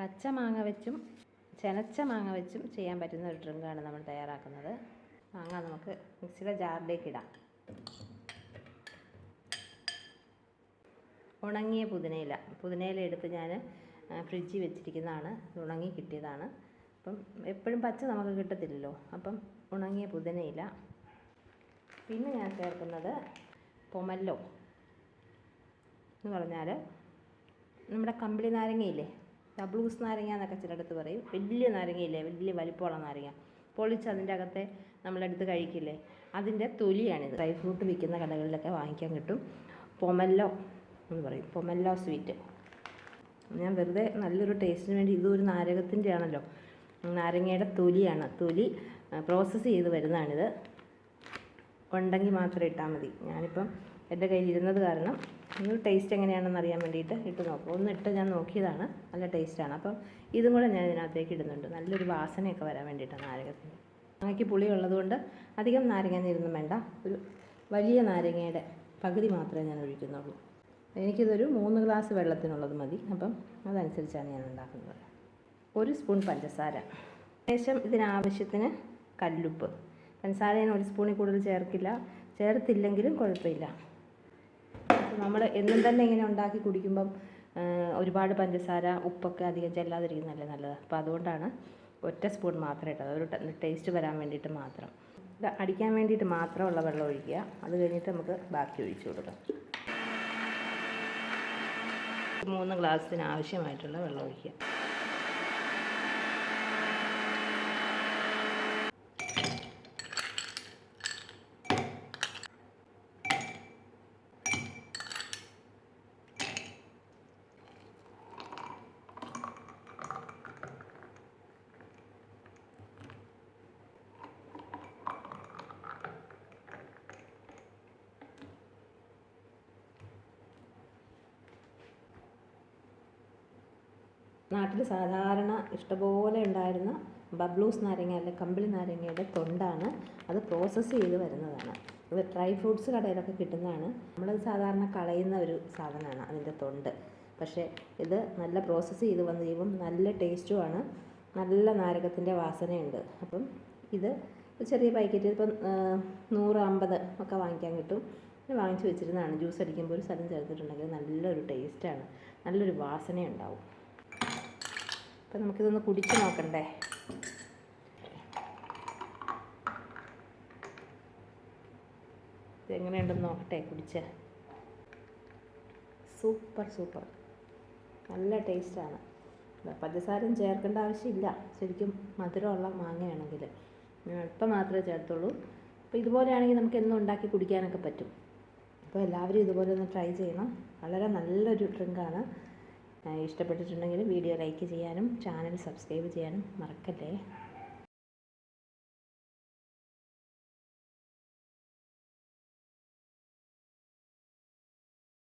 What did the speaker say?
പച്ച മാങ്ങ വെച്ചും ചെനച്ച മാങ്ങ വെച്ചും ചെയ്യാൻ പറ്റുന്ന ഒരു ഡ്രിങ്കാണ് നമ്മൾ തയ്യാറാക്കുന്നത്. മാങ്ങ നമുക്ക് മിക്സിയുടെ ജാറിലേക്ക് ഇടാം. ഉണങ്ങിയ പുതിനയില. പുതിനയില എടുത്ത് ഞാൻ ഫ്രിഡ്ജിൽ വെച്ചിരിക്കുന്നതാണ്. ഉണങ്ങി കിട്ടിയതാണ്. അപ്പം എപ്പോഴും പച്ച നമുക്ക് കിട്ടത്തില്ലല്ലോ. അപ്പം ഉണങ്ങിയ പുതിനയില. പിന്നെ ഞാൻ ചേർക്കുന്നത് പൊമല്ലോ എന്ന് പറഞ്ഞാൽ നമ്മുടെ കമ്പിളി നാരങ്ങയില്ലേ? ഡബ്ലൂസ് നാരങ്ങ എന്നൊക്കെ ചിലയിടത്ത് പറയും. വലിയ നാരങ്ങയില്ലേ? വലിയ വലിപ്പമുള്ള നാരങ്ങ. പൊളിച്ച് അതിന്റെ അകത്തെ നമ്മളെടുത്ത് കഴിക്കില്ലേ? അതിന്റെ തൊലിയാണിത്. ഡ്രൈ ഫ്രൂട്ട് വിൽക്കുന്ന കടകളിലൊക്കെ വാങ്ങിക്കാൻ കിട്ടും. പൊമല്ലോ എന്ന് പറയും. പൊമല്ലോ സ്വീറ്റ് ഞാൻ വെറുതെ നല്ലൊരു ടേസ്റ്റിന് വേണ്ടി ഇതൊരു നാരകത്തിന്റെ ആണല്ലോ നാരങ്ങയുടെ തൊലിയാണ്. തൊലി പ്രോസസ്സ് ചെയ്ത് വരുന്നതാണിത്. ഉണ്ടെങ്കിൽ മാത്രമേ ഇട്ടാൽ മതി. ഞാനിപ്പം എന്റെ കയ്യിൽ ഇരുന്നത് കാരണം ഒന്ന് ടേസ്റ്റ് എങ്ങനെയാണെന്ന് അറിയാൻ വേണ്ടിയിട്ട് ഇട്ട് നോക്കും. ഒന്ന് ഇട്ട് ഞാൻ നോക്കിയതാണ്. നല്ല ടേസ്റ്റാണ് അപ്പം ഇതും കൂടെ ഞാൻ ഇതിനകത്തേക്ക് ഇടുന്നുണ്ട്. നല്ലൊരു വാസനയൊക്കെ വരാൻ വേണ്ടിയിട്ടാണ് നാരകത്തിന് നാരങ്ങയ്ക്ക് പുളി ഉള്ളതുകൊണ്ട് അധികം നാരങ്ങ നീരൊന്നും വേണ്ട. ഒരു വലിയ നാരങ്ങയുടെ പകുതി മാത്രമേ ഞാൻ ഒഴിക്കുന്നുള്ളൂ. എനിക്കിതൊരു മൂന്ന് ഗ്ലാസ് വെള്ളത്തിനുള്ളത് മതി. അപ്പം അതനുസരിച്ചാണ് ഞാൻ ഉണ്ടാക്കുന്നത്. ഒരു സ്പൂൺ പഞ്ചസാര. ശേഷം ഇതിനാവശ്യത്തിന് കല്ലുപ്പ്. പഞ്ചസാര ഞാൻ ഒരു സ്പൂണിൽ കൂടുതൽ ചേർക്കില്ല. ചേർത്തില്ലെങ്കിലും കുഴപ്പമില്ല. നമ്മൾ എന്നും തന്നെ ഇങ്ങനെ ഉണ്ടാക്കി കുടിക്കുമ്പം ഒരുപാട് പഞ്ചസാര ഉപ്പൊക്കെ അധികം ചെല്ലാതിരിക്കുന്നതല്ലേ നല്ലത്. അപ്പോൾ അതുകൊണ്ടാണ് ഒറ്റ സ്പൂൺ മാത്രം ഇട്ടത്. ഒരു ടേസ്റ്റ് വരാൻ വേണ്ടിയിട്ട് മാത്രം. ഇത് അടിക്കാൻ വേണ്ടിയിട്ട് മാത്രമുള്ള വെള്ളം ഒഴിക്കുക. അത് കഴിഞ്ഞിട്ട് നമുക്ക് ബാക്കി ഒഴിച്ചു കൊടുക്കാം. മൂന്ന് ഗ്ലാസ്സിന് ആവശ്യമായിട്ടുള്ള വെള്ളം ഒഴിക്കുക. നാട്ടിൽ സാധാരണ ഇഷ്ടംപോലെ ഉണ്ടായിരുന്ന ബബ്ലൂസ് നാരങ്ങ അല്ലെ കമ്പിളി നാരങ്ങയുടെ തൊണ്ടാണ് അത് പ്രോസസ്സ് ചെയ്ത് വരുന്നതാണ്. ഇത് ഡ്രൈ ഫ്രൂട്ട്സ് കടയിലൊക്കെ കിട്ടുന്നതാണ്. നമ്മളത് സാധാരണ കളയുന്ന ഒരു സാധനമാണ് അതിന്റെ തൊണ്ട്. പക്ഷേ ഇത് നല്ല പ്രോസസ്സ് ചെയ്ത് വന്ന് കഴിയുമ്പം നല്ല ടേസ്റ്റുമാണ് നല്ല നാരകത്തിന്റെ വാസനയുണ്ട്. അപ്പം ഇത് ചെറിയ പാക്കറ്റ് ഇപ്പം നൂറ് അമ്പത് ഒക്കെ വാങ്ങിക്കാൻ കിട്ടും. വാങ്ങിച്ച് വെച്ചിരുന്നതാണ്. ജ്യൂസ് അടിക്കുമ്പോൾ ഒരു സ്ഥലം ചേർത്തിട്ടുണ്ടെങ്കിൽ നല്ലൊരു ടേസ്റ്റാണ് നല്ലൊരു വാസനയുണ്ടാവും. അപ്പം നമുക്കിതൊന്ന് കുടിച്ച് നോക്കണ്ടേ? ഇതെങ്ങനെയുണ്ടെന്ന് നോക്കട്ടെ കുടിച്ച്. Super super. നല്ല ടേസ്റ്റാണ്. പഞ്ചസാരയും ചേർക്കേണ്ട ആവശ്യമില്ല. ശരിക്കും മധുരമുള്ള മാങ്ങയാണെങ്കിൽ അല്പം മാത്രമേ ചേർത്തുള്ളൂ. അപ്പോൾ ഇതുപോലെയാണെങ്കിൽ നമുക്ക് എന്നും ഉണ്ടാക്കി കുടിക്കാനൊക്കെ പറ്റും. അപ്പോൾ എല്ലാവരും ഇതുപോലെ ഒന്ന് ട്രൈ ചെയ്യണം. വളരെ നല്ലൊരു ഡ്രിങ്കാണ്. ഇഷ്ടപ്പെട്ടിട്ടുണ്ടെങ്കിൽ വീഡിയോ ലൈക്ക് ചെയ്യാനും ചാനൽ സബ്സ്ക്രൈബ് ചെയ്യാനും മറക്കല്ലേ?